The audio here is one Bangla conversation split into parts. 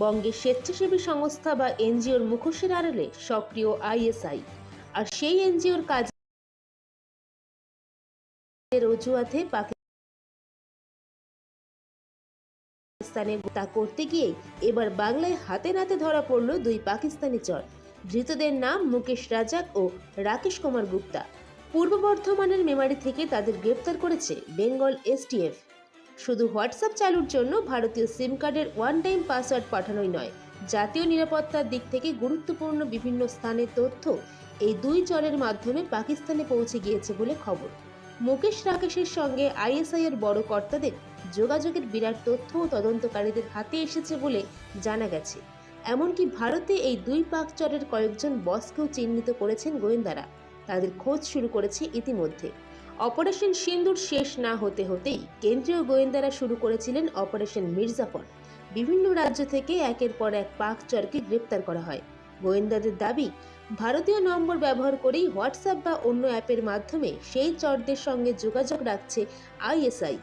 বঙ্গের স্বেচ্ছাসেবী সংস্থা বা এনজিওর মুখোশের আড়ালে সক্রিয় আইএসআই। আর সেই এনজিওর কাজের অজুহাতে পাকিস্তানে তা করতে গিয়ে এবার বাংলায় হাতে নাতে ধরা পড়ল দুই পাকিস্তানি চর। ধৃতদের নাম মুকেশ রাজাক ও রাকেশ কুমার গুপ্তা। পূর্ব বর্ধমানের মেমারি থেকে তাদের গ্রেপ্তার করেছে বেঙ্গল এসটিএফ শুধু হোয়াটসঅ্যাপ চালুর জন্য ভারতীয় সিম কার্ডের ওয়ান টাইম পাসওয়ার্ড পাঠানোই নয়, জাতীয় নিরাপত্তার দিক থেকে গুরুত্বপূর্ণ বিভিন্ন স্থানের তথ্য এই দুই চরের মাধ্যমে পাকিস্তানে পৌঁছে গিয়েছে বলে খবর। মুকেশ রাকেশের সঙ্গে আইএসআই এর বড় কর্তাদের যোগাযোগের বিরাট তথ্য ও তদন্তকারীদের হাতে এসেছে বলে জানা গেছে। এমনকি ভারতে এই দুই পাক চরের কয়েকজন বসকেও চিহ্নিত করেছেন গোয়েন্দারা। তাদের খোঁজ শুরু করেছে ইতিমধ্যে। অপারেশন সিন্দুর শেষ না হতে হতেই কেন্দ্রীয় গোয়েন্দারা শুরু করেছিলেন অপারেশন মির্জাফর। বিভিন্ন রাজ্য থেকে একের পর এক পাক চরকে গ্রেপ্তার করা হয়। গোয়েন্দাদের দাবি, ভারতীয় নম্বর ব্যবহার করেই হোয়াটসঅ্যাপ বা অন্য অ্যাপের মাধ্যমে সেই চরদের সঙ্গে যোগাযোগ রাখছে আইএসআই।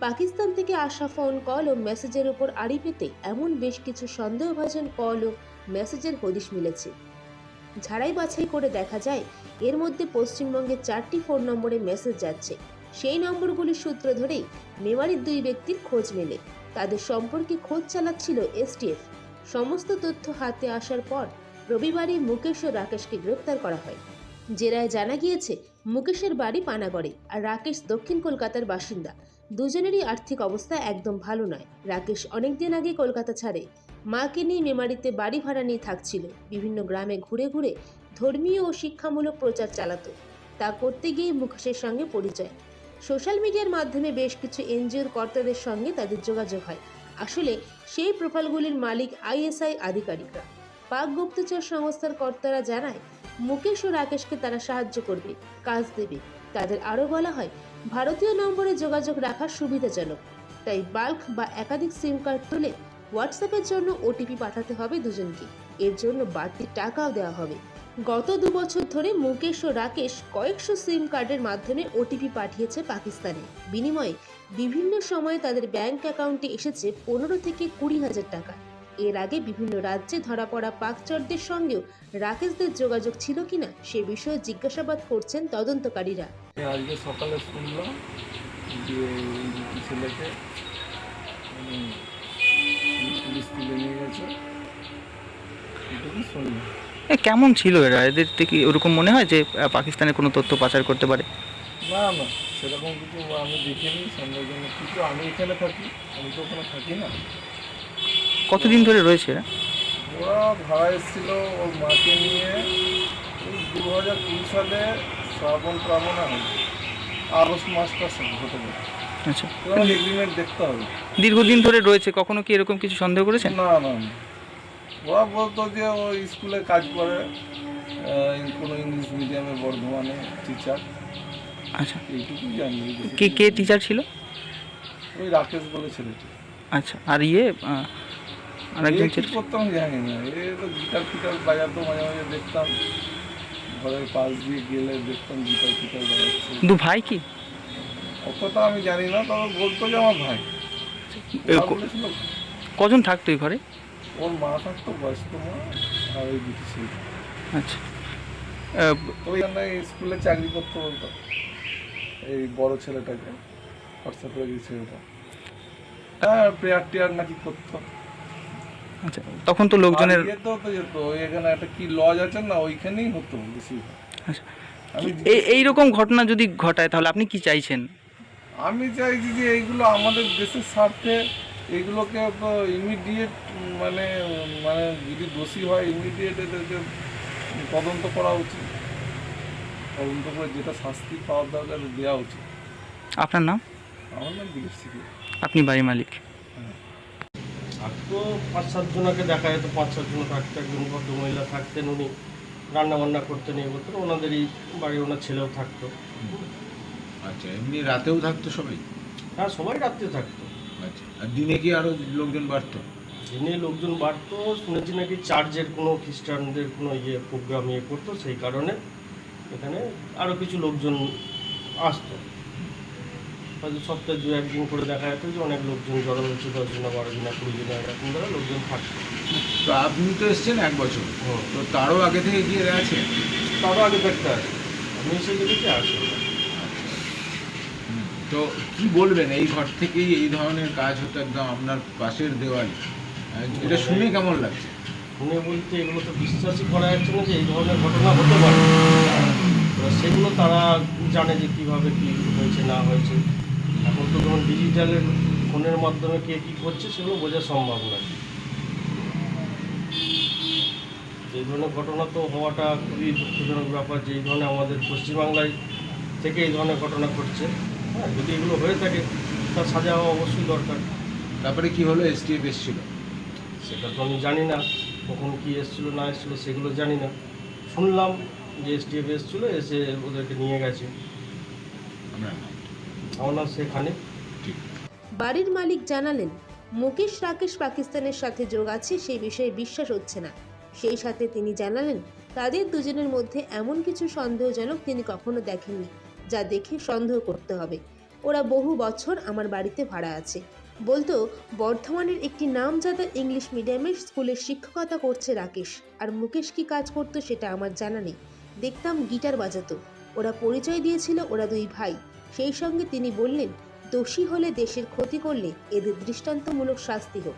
পাকিস্তান থেকে আসা ফোন কল ও মেসেজের উপর আড়ি পেতে এমন বেশ কিছু সন্দেহভাজন কল ও মেসেজের হদিশ মিলেছে। ঝাড়াই বাছাই করে দেখা যায় এর মধ্যে পশ্চিমবঙ্গের চারটি ফোন নম্বরে মেসেজ যাচ্ছে। সেই নম্বরগুলির সূত্র ধরেই মেমারির দুই ব্যক্তির খোঁজ মেলে। তাদের সম্পর্কে খোঁজ চালাচ্ছিল এসটিএফ সমস্ত তথ্য হাতে আসার পর রবিবারই মুকেশ ও রাকেশকে গ্রেপ্তার করা হয়। জেরায় জানা গিয়েছে, মুকেশের বাড়ি পানাগড়ে আর রাকেশ দক্ষিণ কলকাতার বাসিন্দা। দুজনেরই আর্থিক অবস্থা একদম ভালো নয়। রাকেশ অনেকদিন আগে কলকাতা ছাড়ে। মাকে নিয়ে মেমারিতে বাড়ি ভাড়া নিয়ে থাকছিল। বিভিন্ন গ্রামে ঘুরে ঘুরে ধর্মীয় ও শিক্ষামূলক প্রচার চালাতো। তা করতে গিয়ে মুকেশের সঙ্গে পরিচয়। সোশ্যাল মিডিয়ার মাধ্যমে বেশ কিছু এনজিওর কর্তাদের সঙ্গে তাদের যোগাযোগ হয়। আসলে সেই প্রোফাইলগুলির মালিক আইএসআই আধিকারিকরা। পাক গুপ্তচর সংস্থার কর্তারা জানায়, মুকেশ ও রাকেশকে তারা সাহায্য করবে, কাজ দেবে। তাদের আরও বলা হয়, ভারতীয় নম্বরে যোগাযোগ রাখা সুবিধাজনক। তাই বাল্ক বা একাধিক সিম কার্ড তুলে হোয়াটসঅ্যাপের জন্য ওটিপি পাঠাতে হবে দুজনকে। এর জন্য বাড়তি টাকাও দেওয়া হবে। গত দু বছর ধরে মুকেশ ও রাকেশ কয়েকশো সিম কার্ডের মাধ্যমে ওটিপি পাঠিয়েছে পাকিস্তানে। বিনিময়ে বিভিন্ন সময়ে তাদের ব্যাংক অ্যাকাউন্টে এসেছে পনেরো থেকে কুড়ি হাজার টাকা। এর আগে বিভিন্ন রাজ্যে ধরা পড়া পাকচরদের সঙ্গেও রাকেশদের যোগাযোগ ছিল কিনা সে বিষয়ে জিজ্ঞাসাবাদ করছেন তদন্তকারীরা। আজকে সকালে শুনলাম যে ছেলেকে পুলিশ তুলে নিয়ে গেছে। এটুকু শুনলাম। কেমন ছিল এরা? এদের থেকে ওরকম মনে হয় যে পাকিস্তানের কোনো তথ্য পাচার করতে পারে? না না সেরকম কিছু আমি দেখিনি সন্দেহজনক কিছু। আমি এখানে থাকি আমি তো ওখানে থাকি না। কতদিন ধরে রয়েছে এরা? ওরা ভাড়া এসেছিল ওর মাকে নিয়ে দু হাজার কুড়ি সালে শ্রাবণ প্রাবণা হয় আগস্ট মাসটা হতে পারে। আচ্ছা। এগ্রিমেন্ট দেখতে হবে। দীর্ঘদিন ধরে রয়েছে কখনো কি এরকম কিছু সন্দেহ করেছেন? না না। ওরা বলতো যে ও স্কুলে কাজ করে কোনো ইংলিশ মিডিয়ামে বর্ধমানে টিচার আচ্ছা। এইটুকুই জানি। কে কে টিচার ছিল? ওই রাকেশ বলে ছেলেটি। আচ্ছা আর ইয়ে আরেকজন ছিল? করতাম জানি না। এ তো গিটার ফিটার বাজাতো মাঝে মাঝে দেখতাম। ঘরের পাশ দিয়ে গেলে দেখতাম গিটার ফিটার বাজাচ্ছে। দু ভাই কি? অতটা আমি জানি না তবে বলতো যে আমার ভাই। কজন থাকতো এই ঘরে? ওর মা থাকতো বয়স্ক মা? আর ওই দুটি ছিল। আচ্ছা। তো ওইখানে স্কুলে চাকরি করতে বলতো। এই বড় ছেলেটাকে হোয়াটসঅ্যাপে যে ছেলেটা। হ্যাঁ প্রেয়ার টেয়ার নাকি করতো। আচ্ছা তখন তো লোকজনের ইয়েতেও তো যেত ওই এখানে একটা কি লজ আছে না ওইখানেই হতো বেশি আচ্ছা। আমি এই এইরকম ঘটনা যদি ঘটায় তাহলে আপনি কি চাইছেন? আমি চাইছি যে এইগুলো আমাদের দেশের স্বার্থে এগুলোকে তো ইমিডিয়েট মানে মানে যদি দোষী হয় ইমিডিয়েট এদেরকে তদন্ত করা উচিত। তদন্ত করে যেটা শাস্তি পাওয়ার দরকার দেওয়া উচিত। আপনার নাম? আমার নাম দিলীপ সিকি আপনি বাড়ি মালিক। আর তো পাঁচ সাত জনকে দেখা যেত পাঁচ সাত জন থাকতো একজন ভদ্র মহিলা থাকতেন উনি রান্না বান্না করতেন এই করতেন ওনাদেরই বাড়ি ওনার ছেলেও থাকতো। আচ্ছা এমনি রাতেও থাকতো সবাই? হ্যাঁ সবাই রাত্রে থাকতো। আচ্ছা। আর দিনে কি আরও লোকজন বাড়তো? দিনে লোকজন বাড়তো শুনেছি নাকি চার্চের কোনো খ্রিস্টানদের কোনো ইয়ে প্রোগ্রাম ইয়ে করতো সেই কারণে এখানে আরও কিছু লোকজন আসতো। হয়তো সপ্তাহে দু একদিন করে দেখা যেত যে অনেক লোকজন জড়ো হয়েছে দশ জন বারো জন কুড়ি জন এরকম ধরে লোকজন থাকতো তো আপনি তো এসছেন এক বছর। হুম। তো তারও আগে থেকে গিয়ে আছে? তারও আগে দেখতে আসে আমি এসে দেখেছি আসে তো কি বলবেন? এই ঘর থেকেই এই ধরনের কাজ হতো একদম আপনার পাশের দেওয়াল। এটা শুনে কেমন লাগছে? শুনে বলতে এগুলো তো বিশ্বাসই করা যাচ্ছে না যে এই ধরনের ঘটনা হতে পারে। সেগুলো তারা জানে যে কীভাবে কী হয়েছে, না হয়েছে। এখন তো ধরুন ডিজিটালের ফোনের মাধ্যমে কে কী করছে সেগুলো বোঝা সম্ভব নয়। এই ধরনের ঘটনা তো হওয়াটা খুবই দুঃখজনক ব্যাপার যে এই ধরনের আমাদের পশ্চিমবাংলায় থেকে এই ধরনের ঘটনা ঘটছে। হ্যাঁ যদি এগুলো হয়ে থাকে তার সাজা হওয়া অবশ্যই দরকার। তারপরে কি হলো? এসটিএফ এসেছিল? সেটা তো আমি জানি না কখন কি এসেছিল না এসেছিল সেগুলো জানি না। শুনলাম যে এস এসটিএফ এসেছিল এসে ওদেরকে নিয়ে গেছে। আমার নাম সেখানে ঠিক। বাড়ির মালিক জানালেন মুকেশ রাকেশ পাকিস্তানের সাথে যোগ আছে সেই বিষয়ে বিশ্বাস হচ্ছে না। সেই সাথে তিনি জানালেন তাদের দুজনের মধ্যে এমন কিছু সন্দেহজনক তিনি কখনো দেখেননি। যা দেখে সন্দেহ করতে হবে। ওরা বহু বছর আমার বাড়িতে ভাড়া আছে। বলতো, বর্ধমানের একটি নামজাদা ইংলিশ মিডিয়ামের স্কুলের শিক্ষকতা করছে রাকেশ। আর মুকেশ কি কাজ করতো সেটা আমার জানা নেই। দেখতাম গিটার বাজাতো। ওরা পরিচয় দিয়েছিল ওরা দুই ভাই। সেই সঙ্গে তিনি বললেন, দোষী হলে দেশের ক্ষতি করলে এদের দৃষ্টান্তমূলক শাস্তি হোক।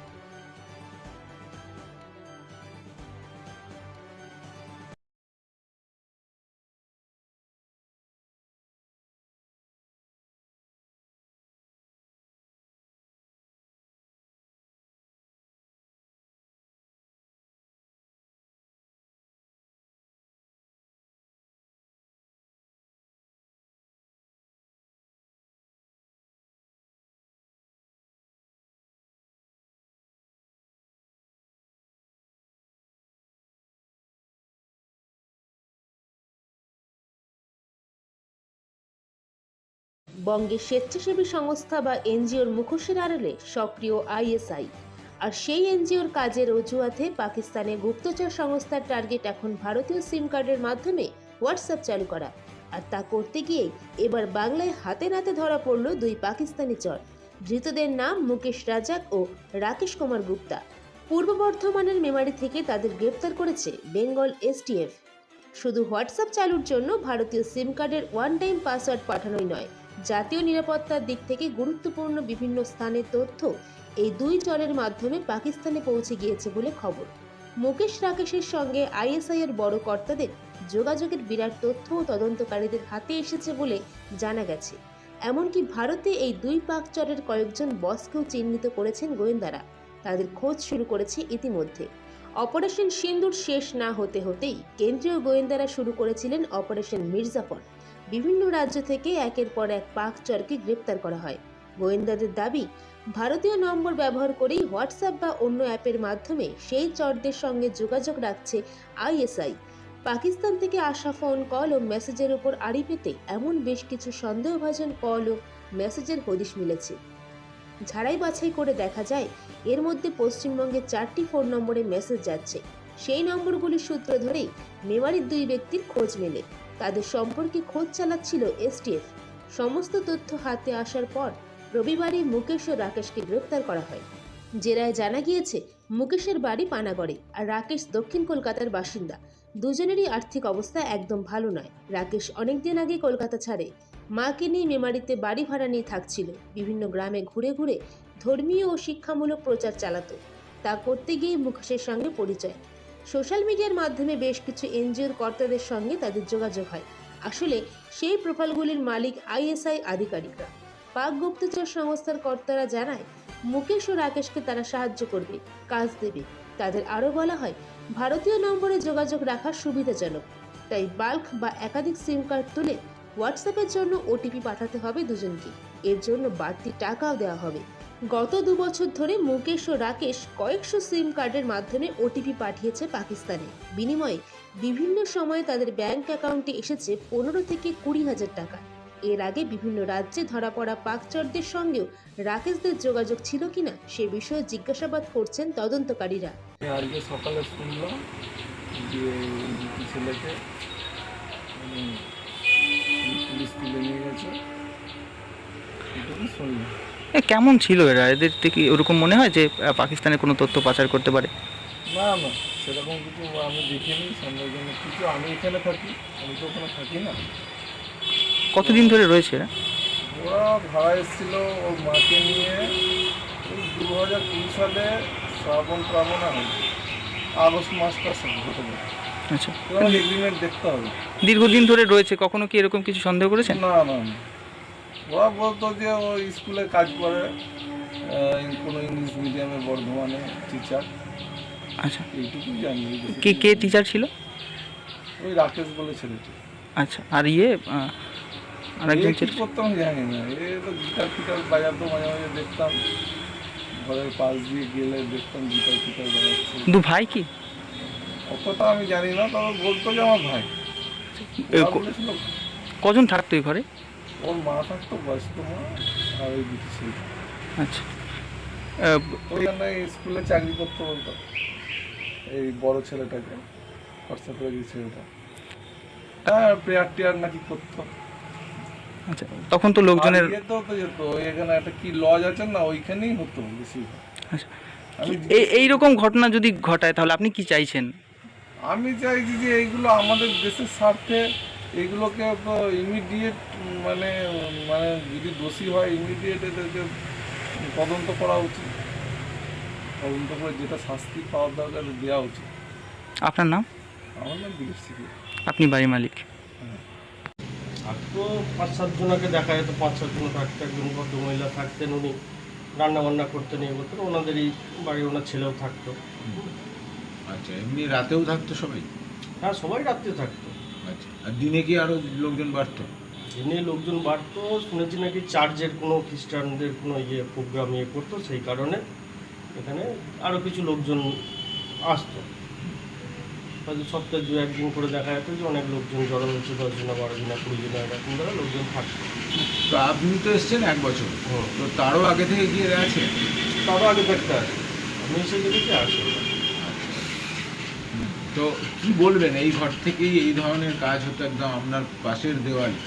বঙ্গের স্বেচ্ছাসেবী সংস্থা বা এনজিওর মুখোশের আড়ালে সক্রিয় আইএসআই। আর সেই এনজিওর কাজের অজুহাতে পাকিস্তানে গুপ্তচর সংস্থার টার্গেট এখন ভারতীয় সিম কার্ডের মাধ্যমে হোয়াটসঅ্যাপ চালু করা। আর তা করতে গিয়েই এবার বাংলায় হাতে নাতে ধরা পড়ল দুই পাকিস্তানি চর। ধৃতদের নাম মুকেশ রাজাক ও রাকেশ কুমার গুপ্তা। পূর্ব বর্ধমানের মেমারি থেকে তাদের গ্রেপ্তার করেছে বেঙ্গল এসটিএফ। শুধু হোয়াটসঅ্যাপ চালুর জন্য ভারতীয় সিম কার্ডের ওয়ান টাইম পাসওয়ার্ড পাঠানোই নয় জাতীয় নিরাপত্তার দিক থেকে গুরুত্বপূর্ণ বিভিন্ন স্থানের তথ্য এই দুই চরের মাধ্যমে পাকিস্তানে পৌঁছে গিয়েছে বলে খবর। মুকেশ রাকেশের সঙ্গে আইএসআই এর বড় কর্তাদের যোগাযোগের বিরাট তথ্য ও তদন্তকারীদের হাতে এসেছে বলে জানা গেছে। এমনকি ভারতে এই দুই পাক চরের কয়েকজন বসকেও চিহ্নিত করেছেন গোয়েন্দারা। তাদের খোঁজ শুরু করেছে ইতিমধ্যে। অপারেশন সিন্দুর শেষ না হতে হতেই কেন্দ্রীয় গোয়েন্দারা শুরু করেছিলেন অপারেশন মির্জাফর। বিভিন্ন রাজ্য থেকে একের পর এক পাক চরকে গ্রেপ্তার করা হয়। গোয়েন্দাদের দাবি, ভারতীয় নম্বর ব্যবহার করেই হোয়াটসঅ্যাপ বা অন্য অ্যাপের মাধ্যমে সেই চরদের সঙ্গে যোগাযোগ রাখছে আইএসআই। পাকিস্তান থেকে আসা ফোন কল ও মেসেজের উপর আড়ি পেতে এমন বেশ কিছু সন্দেহভাজন কল ও মেসেজের হদিশ মিলেছে। ঝাড়াই বাছাই করে দেখা যায় এর মধ্যে পশ্চিমবঙ্গে চারটি ফোন নম্বরে মেসেজ যাচ্ছে। সেই নম্বরগুলির সূত্র ধরেই মেমারির দুই ব্যক্তির খোঁজ মেলে। তাদের সম্পর্কে খোঁজ চালাচ্ছিল এসটিএফ। সমস্ত তথ্য হাতে আসার পর রবিবারই মুকেশ ও রাকেশকে গ্রেপ্তার করা হয়। জেরায় জানা গিয়েছে, মুকেশের বাড়ি পানাগড়ে আর রাকেশ দক্ষিণ কলকাতার বাসিন্দা। দুজনেরই আর্থিক অবস্থা একদম ভালো নয়। রাকেশ অনেকদিন আগে কলকাতা ছাড়ে। মাকে নিয়ে মেমারিতে বাড়ি ভাড়া নিয়ে থাকছিল। বিভিন্ন গ্রামে ঘুরে ঘুরে ধর্মীয় ও শিক্ষামূলক প্রচার চালাতো। তা করতে গিয়ে মুকেশের সঙ্গে পরিচয়। সোশ্যাল মিডিয়ার মাধ্যমে বেশ কিছু এনজিওর কর্তাদের সঙ্গে তাদের যোগাযোগ হয়। আসলে সেই প্রোফাইলগুলির মালিক আইএসআই আধিকারিকরা। পাক গুপ্তচর সংস্থার কর্তারা জানায়, মুকেশ ও রাকেশকে তারা সাহায্য করবে, কাজ দেবে। তাদের আরও বলা হয়, ভারতীয় নম্বরে যোগাযোগ রাখা সুবিধাজনক। তাই বাল্ক বা একাধিক সিম কার্ড তুলে হোয়াটসঅ্যাপের জন্য ওটিপি পাঠাতে হবে দুজনকে। এর জন্য বাড়তি টাকাও দেওয়া হবে। গত দু বছর ধরে মুকেশ ও রাকেশ কয়েকশো সিম কার্ডের মাধ্যমে ওটিপি পাঠিয়েছে পাকিস্তানে। বিনিময়ে বিভিন্ন সময়ে তাদের ব্যাংক অ্যাকাউন্টে এসেছে পনেরো থেকে কুড়ি হাজার টাকা। এর আগে বিভিন্ন রাজ্যে ধরা পড়া পাকচরদের সঙ্গেও রাকেশদের যোগাযোগ ছিল কিনা সে বিষয়ে জিজ্ঞাসাবাদ করছেন তদন্তকারীরা। সকালে শুনলাম। কেমন ছিল এরা? এদের থেকে ওরকম মনে হয় যে আহ, পাকিস্তানের কোনো তথ্য পাচার করতে পারে? না না সেরকম কিছু আমি দেখিনি সন্দেহজনক কিছু। আমি এখানে থাকি আমি তো ওখানে থাকি না। কতদিন ধরে রয়েছে এরা? ওরা ভাড়া এসেছিল ওর মাকে নিয়ে দু হাজার কুড়ি সালে শ্রাবণ প্রাবণ হয় আগস্ট মাসটা হতে পারে। আচ্ছা। এগ্রিমেন্ট দেখতে হবে। দীর্ঘদিন ধরে রয়েছে কখনো কি এরকম কিছু সন্দেহ করেছেন? না না। ওরা বলতো যে ও স্কুলে কাজ করে কোনো ইংলিশ মিডিয়ামে বর্ধমানে টিচার আচ্ছা। এইটুকুই জানি। কে কে টিচার ছিল? ওই রাকেশ বলে ছেলেটি। আচ্ছা আর ইয়ে আহ, আরেকজন এ কি ছিল? করতাম জানি না। এ তো গিটার ফিটার বাজাতো মাঝে মাঝে দেখতাম। ঘরের পাশ দিয়ে গেলে দেখতাম গিটার ফিটার বাজাচ্ছে। দু ভাই কি? অতটা আমি জানি না তবে বলতো যে আমার ভাই। কজন থাকতো এই ঘরে? ওর মা থাকতো বয়স্ক মা আর ওই দুটি ছেলে। আচ্ছা। ওইখানে স্কুলে চাকরি করতে বলতো। এই বড় ছেলেটাকে হোয়াটসঅ্যাপে যে ছেলেটা। হ্যাঁ প্রেয়ার টেয়ার নাকি করতো। আচ্ছা তখন তো লোকজনের ইয়েতেও তো যেত এখানে একটা কি লজ আছে না ওইখানেই হতো বেশি আচ্ছা। এই এইরকম ঘটনা যদি ঘটায় তাহলে আপনি কি চাইছেন? আমি চাইছি যে এইগুলো আমাদের দেশের স্বার্থে এগুলোকে ইমিডিয়েট মানে মানে যদি দোষী হয় ইমিডিয়েট এদেরকে তদন্ত করা উচিত। তদন্ত করে যেটা শাস্তি পাওয়ার দরকার দেওয়া উচিত। আপনার নাম? আমার নাম দিলীপ সিং। আপনি বাড়ি মালিক। আর তো পাঁচ সাতজনকে দেখা যেত পাঁচ সাতজন থাকতো একজন ভদ্র মহিলা থাকতেন উনি রান্না বান্না করতেন ইয়ে করতেন ওনাদেরই বাড়ি ওনার ছেলেও থাকতো। আচ্ছা এমনি রাতেও থাকতো সবাই? হ্যাঁ সবাই রাত্রে থাকতো। আচ্ছা। আর দিনে কি আরও লোকজন বাড়তো? দিনে লোকজন বাড়তো শুনেছি নাকি চার্চের কোনো খ্রিস্টানদের কোনো ইয়ে প্রোগ্রাম ইয়ে করতো সেই কারণে এখানে আরও কিছু লোকজন আসতো। হয়তো সপ্তাহে দু একদিন করে দেখা যেত যে অনেক লোকজন জড়ো হচ্ছে দশ জনা বারো জনা কুড়ি জনা এরকম ধরে লোকজন থাকতো। তো আপনি তো এসছেন এক বছর। তো তারও আগে থেকে গিয়ে আছে তারও আগে থাকতে আসে। আমি এসে দেখেছি আসে। তো কি বলবেন? এই ঘর থেকেই এই ধরনের কাজ হতো একদম আপনার পাশের দেওয়ালে।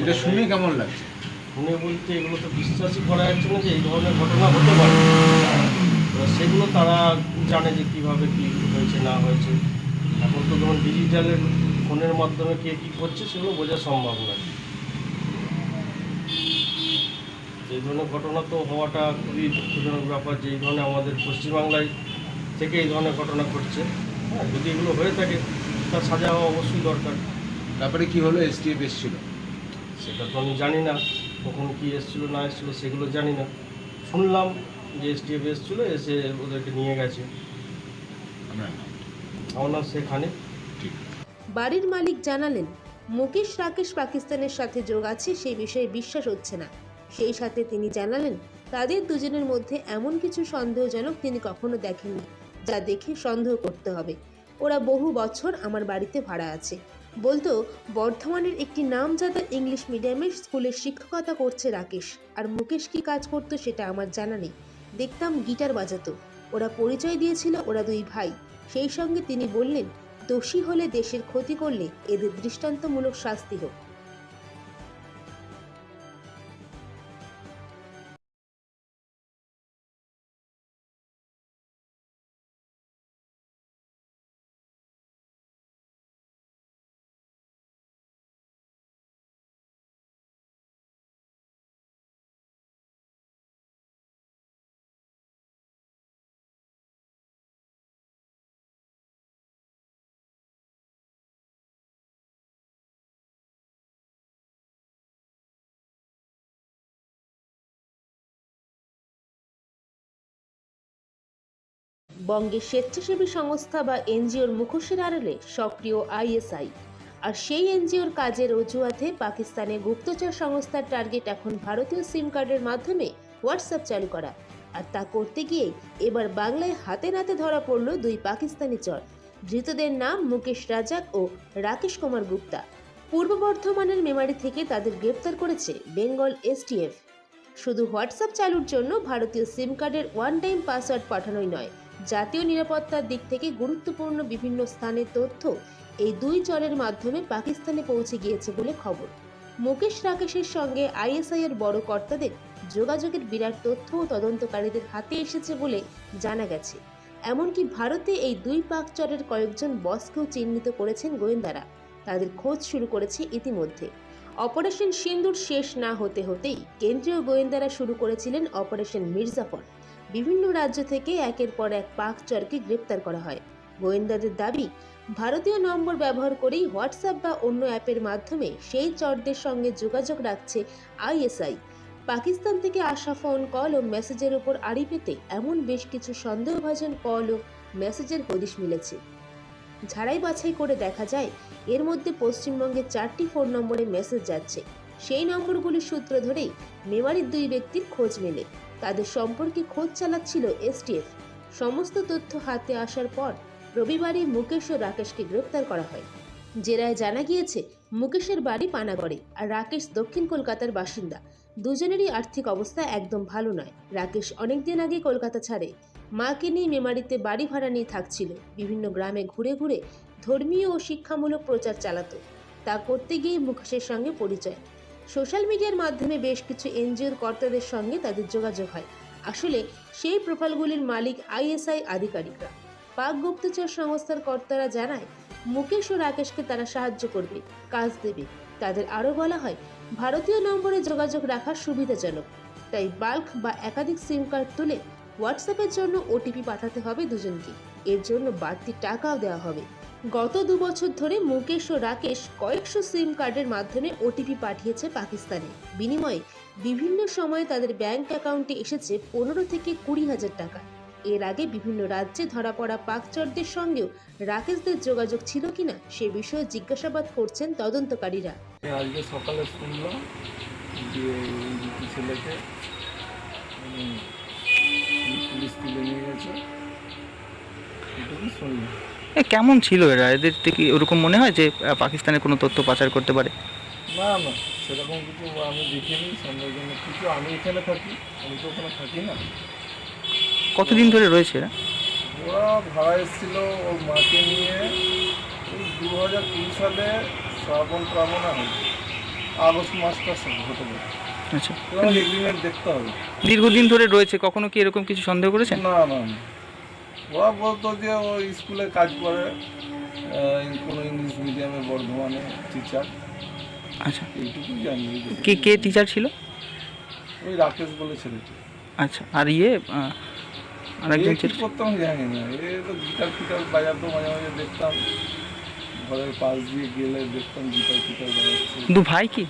এটা শুনে কেমন লাগছে? শুনে বলতে এগুলো তো বিশ্বাসই করা যাচ্ছে না যে এই ধরনের ঘটনা হতে পারে। সেগুলো তারা জানে যে কীভাবে কি হয়েছে, না হয়েছে। এখন তো ধরুন ডিজিটালের ফোনের মাধ্যমে কে কী করছে, সেগুলো বোঝা সম্ভব নয় এই ধরনের ঘটনা তো হওয়াটা খুবই দুঃখজনক ব্যাপার যে এই ধরনের আমাদের পশ্চিমবাংলায় থেকে এই ধরনের ঘটনা ঘটছে। হ্যাঁ যদি এগুলো হয়ে থাকে তার সাজা হওয়া অবশ্যই দরকার। তারপরে কি হলো? এস এসটিএফ এসেছিল। সেটা তো আমি জানি না কখন কি এসেছিল না এসেছিল সেগুলো জানি না। শুনলাম যে এস এসটিএফ এসেছিল এসে ওদেরকে নিয়ে গেছে। আমার নাম সেখানে ঠিক। বাড়ির মালিক জানালেন মুকেশ রাকেশ পাকিস্তানের সাথে যোগ আছে সেই বিষয়ে বিশ্বাস হচ্ছে না। সেই সাথে তিনি জানালেন তাদের দুজনের মধ্যে এমন কিছু সন্দেহজনক তিনি কখনো দেখেননি। যা দেখে সন্দেহ করতে হবে। ওরা বহু বছর আমার বাড়িতে ভাড়া আছে। বলতো, বর্ধমানের একটি নামজাদা ইংলিশ মিডিয়ামের স্কুলে শিক্ষকতা করছে রাকেশ। আর মুকেশ কি কাজ করতো সেটা আমার জানা নেই। দেখতাম গিটার বাজাতো। ওরা পরিচয় দিয়েছিল ওরা দুই ভাই। সেই সঙ্গে তিনি বললেন, দোষী হলে দেশের ক্ষতি করলে এদের দৃষ্টান্তমূলক শাস্তি হোক। বঙ্গের স্বেচ্ছাসেবী সংস্থা বা এনজিওর মুখোশের আড়ালে সক্রিয় আইএসআই। আর সেই এনজিওর কাজের অজুহাতে পাকিস্তানে গুপ্তচর সংস্থার টার্গেট এখন ভারতীয় সিম কার্ডের মাধ্যমে হোয়াটসঅ্যাপ চালু করা। আর তা করতে গিয়েই এবার বাংলায় হাতে নাতে ধরা পড়ল দুই পাকিস্তানি চর। ধৃতদের নাম মুকেশ রাজাক ও রাকেশ কুমার গুপ্তা। পূর্ব বর্ধমানের মেমারি থেকে তাদের গ্রেপ্তার করেছে বেঙ্গল এসটিএফ। শুধু হোয়াটসঅ্যাপ চালুর জন্য ভারতীয় সিম কার্ডের ওয়ান টাইম পাসওয়ার্ড পাঠানোই নয় জাতীয় নিরাপত্তার দিক থেকে গুরুত্বপূর্ণ বিভিন্ন স্থানের তথ্য এই দুই চরের মাধ্যমে পাকিস্তানে পৌঁছে গিয়েছে বলে খবর। মুকেশ রাকেশের সঙ্গে আইএসআই এর বড় কর্তাদের যোগাযোগের বিরাট তথ্য ও তদন্তকারীদের হাতে এসেছে বলে জানা গেছে। এমনকি ভারতে এই দুই পাকচরের কয়েকজন বসকেও চিহ্নিত করেছেন গোয়েন্দারা। তাদের খোঁজ শুরু করেছে ইতিমধ্যে। অপারেশন সিন্দুর শেষ না হতে হতেই কেন্দ্রীয় গোয়েন্দারা শুরু করেছিলেন অপারেশন মির্জাফর। বিভিন্ন রাজ্য থেকে একের পর এক পাকচরকে গ্রেপ্তার করা হয়। গোয়েন্দাদের দাবি, ভারতীয় নম্বর ব্যবহার করেই হোয়াটসঅ্যাপ বা অন্য অ্যাপের মাধ্যমে সেই চরদের সঙ্গে যোগাযোগ রাখছে আইএসআই। পাকিস্তান থেকে আসা ফোন কল ও মেসেজের উপর আড়ি পেতে এমন বেশ কিছু সন্দেহভাজন কল ও মেসেজের হদিশ মিলেছে। ঝাড়াই বাছাই করে দেখা যায়, এর মধ্যে পশ্চিমবঙ্গে চারটি ফোন নম্বরে মেসেজ যাচ্ছে। সেই নম্বরগুলির সূত্র ধরেই মেমারির দুই ব্যক্তির খোঁজ মেলে। তাদের সম্পর্কে খোঁজ চালাচ্ছিল এসটিএফ। সমস্ত তথ্য হাতে আসার পর রবিবারই মুকেশ ও রাকেশকে গ্রেপ্তার করা হয়। জেরায় জানা গিয়েছে, মুকেশের বাড়ি পানাগড়ে আর রাকেশ দক্ষিণ কলকাতার বাসিন্দা। দুজনেরই আর্থিক অবস্থা একদম ভালো নয়। রাকেশ অনেকদিন আগে কলকাতা ছাড়ে। মাকে নিয়ে মেমারিতে বাড়ি ভাড়া নিয়ে থাকছিল। বিভিন্ন গ্রামে ঘুরে ঘুরে ধর্মীয় ও শিক্ষামূলক প্রচার চালাতো। তা করতে গিয়ে মুকেশের সঙ্গে পরিচয়। সোশ্যাল মিডিয়ার মাধ্যমে বেশ কিছু এনজিওর কর্তাদের সঙ্গে তাদের যোগাযোগ হয়। আসলে সেই প্রোফাইলগুলির মালিক আইএসআই আধিকারিকরা। পাক গুপ্তচর সংস্থার কর্তারা জানায়, মুকেশ ও রাকেশকে তারা সাহায্য করবে, কাজ দেবে। তাদের আরও বলা হয়, ভারতীয় নম্বরে যোগাযোগ রাখা সুবিধাজনক। তাই বাল্ক বা একাধিক সিম কার্ড তুলে হোয়াটসঅ্যাপের জন্য ওটিপি পাঠাতে হবে দুজনকে। এর জন্য বাড়তি টাকাও দেওয়া হবে। গত দু বছর ধরে মুকেশ ও রাকেশ কয়েকশো সিম কার্ডের মাধ্যমে ওটিপি পাঠিয়েছে পাকিস্তানে। বিনিময়ে বিভিন্ন সময়ে তাদের ব্যাংক অ্যাকাউন্টে এসেছে পনেরো থেকে কুড়ি হাজার টাকা। এর আগে বিভিন্ন রাজ্যে ধরা পড়া পাকচরদের সঙ্গেও রাকেশদের যোগাযোগ ছিল কিনা সে বিষয়ে জিজ্ঞাসাবাদ করছেন তদন্তকারীরা। আজকে সকালে শুনলাম যে ছেলেকে পুলিশ তুলে নিয়ে গেছে। শুনলাম। কেমন ছিল এরা? এদের থেকে ওরকম মনে হয় যে আহ, পাকিস্তানের কোনো তথ্য পাচার করতে পারে? না না সেরকম কিছু আমি দেখিনি সন্দেহজনক কিছু। আমি এখানে থাকি আমি তো ওখানে থাকি না। কতদিন ধরে রয়েছে এরা? ওরা ভাড়া এসেছিল ওর মাকে নিয়ে দু হাজার কুড়ি সালে শ্রাবণ প্রাবণা হয় আগস্ট মাসটা হতে পারে। আচ্ছা। এগ্রিমেন্ট দেখতে হবে। দীর্ঘদিন ধরে রয়েছে কখনো কি এরকম কিছু সন্দেহ করেছেন? না না না। ওরা বলতো যে ও স্কুলে কাজ করে কোনো ইংলিশ মিডিয়ামে বর্ধমানে টিচার আচ্ছা। এইটুকুই জানি কে কে টিচার ছিল? ওই রাকেশ বলে ছেলেটি। আচ্ছা আর ইয়ে আরেকজন ছিল? করতাম জানি না এ তো গিটার ফিটার বাজাতো মাঝে মাঝে দেখতাম। ঘরের পাশ দিয়ে গেলে দেখতাম গিটার ফিটার বাজাচ্ছে। দু ভাই কি?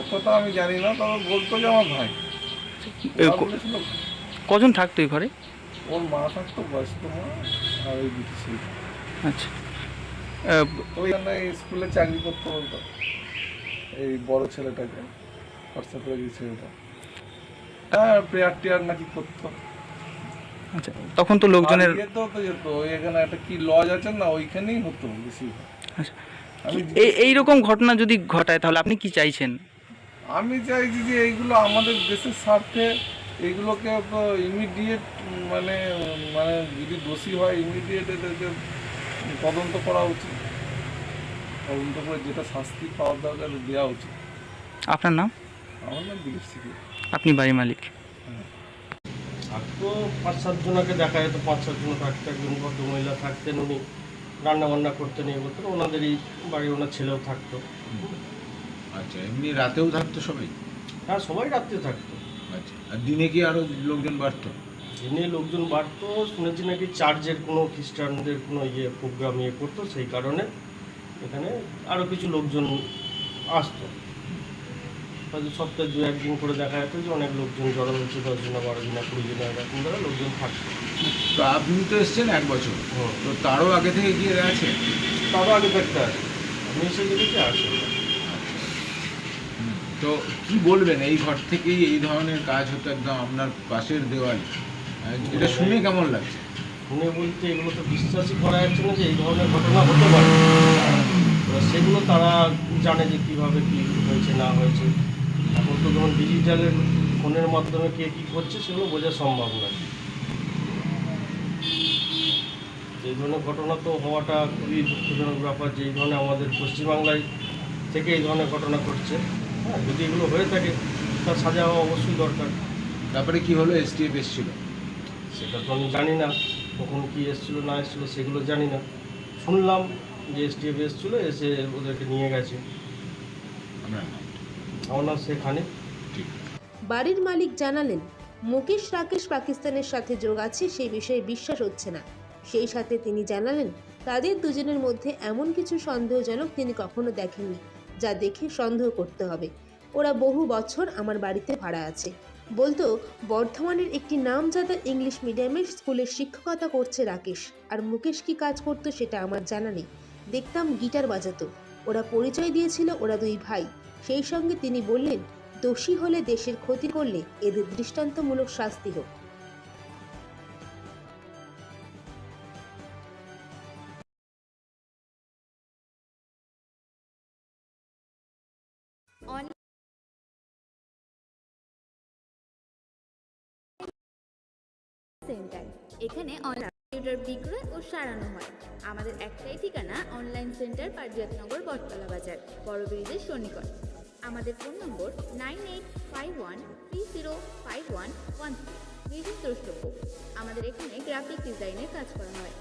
অতটা আমি জানি না তবে বলতো যে আমার ভাই। কজন থাকতো এই ঘরে? ওর মা থাকতো বয়স্ক মা আর ওই দুটি ছিল। আচ্ছা। ওইখানে স্কুলে চাকরি করতে বলতো। এই বড় ছেলেটাকে হোয়াটসঅ্যাপে যে ছেলেটা। হ্যাঁ প্রেয়ার টেয়ার নাকি করতো। আচ্ছা তখন তো লোকজনের ইয়েতেও তো যেত ওই এখানে একটা কি লজ আছে না ওইখানেই হতো বেশি আচ্ছা। এই এইরকম ঘটনা যদি ঘটায় তাহলে আপনি কি চাইছেন? আমি চাইছি যে এইগুলো আমাদের দেশের স্বার্থে এইগুলোকে ইমিডিয়েট মানে মানে যদি দোষী হয় ইমিডিয়েট এদেরকে তদন্ত করা উচিত। তদন্ত করে যেটা শাস্তি পাওয়ার দরকার দেওয়া উচিত। আপনার নাম? আমার নাম দিলীপ সিকি আপনি বাড়ি মালিক। আর তো পাঁচ সাতজনকে দেখা যেত পাঁচ সাতজন থাকতো একজন ভদ্র মহিলা থাকতেন উনি রান্না বান্না করতেন ইয়ে করতেন ওনাদেরই বাড়ি ওনার ছেলেও থাকতো। আচ্ছা এমনি রাতেও থাকতো সবাই? হ্যাঁ সবাই রাত্রে থাকতো। আচ্ছা আর দিনে কি আরও লোকজন বাড়তো? দিনে লোকজন বাড়তো শুনেছি নাকি চার্চের কোনো খ্রিস্টানদের কোনো ইয়ে প্রোগ্রাম ইয়ে করতো সেই কারণে এখানে আরও কিছু লোকজন আসতো। হয়তো সপ্তাহে দু একদিন করে দেখা যেত যে অনেক লোকজন জড়ো হচ্ছে দশ জন বারো জন কুড়ি জন এরকম ধরে লোকজন থাকতো। তো আপনি তো এসছেন এক বছর। তো তারও আগে থেকে গিয়ে আছে তারও আগে থাকতে আসে। আমি এসে দেখেছি আসে? তো কি বলবেন? এই ঘর থেকেই এই ধরনের কাজ হতো একদম আপনার পাশের দেওয়ালে। এটা শুনে কেমন লাগছে? শুনে বলতে এগুলো তো বিশ্বাসই করা যাচ্ছে না যে এই ধরনের ঘটনা হতে পারে। সেগুলো তারা জানে যে কীভাবে কী হয়েছে, না হয়েছে। এখন তো ধরুন ডিজিটালের ফোনের মাধ্যমে কে কী করছে সেগুলো বোঝা সম্ভব নয় এই ধরনের ঘটনা তো হওয়াটা খুবই দুঃখজনক ব্যাপার যে এই ধরনের আমাদের পশ্চিমবাংলায় থেকে এই ধরনের ঘটনা ঘটছে। হ্যাঁ যদি এগুলো হয়ে থাকে তার সাজা হওয়া অবশ্যই দরকার। তারপরে কি হলো? এস এসটিএফ এসেছিল? সেটা তো আমি জানি না কখন কি এসেছিল না এসেছিল সেগুলো জানি না। শুনলাম যে এস এসটিএফ এসেছিল এসে ওদেরকে নিয়ে গেছে। আমার নাম সেখানে ঠিক। বাড়ির মালিক জানালেন মুকেশ রাকেশ পাকিস্তানের সাথে যোগ আছে সেই বিষয়ে বিশ্বাস হচ্ছে না। সেই সাথে তিনি জানালেন তাদের দুজনের মধ্যে এমন কিছু সন্দেহজনক তিনি কখনো দেখেননি। যা দেখে সন্দেহ করতে হবে। ওরা বহু বছর আমার বাড়িতে ভাড়া আছে। বলতো, বর্ধমানের একটি নামজাদা ইংলিশ মিডিয়ামের স্কুলের শিক্ষকতা করছে রাকেশ। আর মুকেশ কি কাজ করতো সেটা আমার জানা নেই। দেখতাম গিটার বাজাতো। ওরা পরিচয় দিয়েছিল ওরা দুই ভাই। সেই সঙ্গে তিনি বললেন, দোষী হলে দেশের ক্ষতি করলে এদের দৃষ্টান্তমূলক শাস্তি হোক। এখানে কম্পিউটার বিক্রয় ও সারানো হয়। আমাদের একটাই ঠিকানা অনলাইন সেন্টার পারজাতনগর বটতলা বাজার বড় ব্রিজের সন্নিকট। আমাদের phone number nine eight five one three zero five one one three আমাদের এখানে গ্রাফিক ডিজাইনের কাজ করা হয়।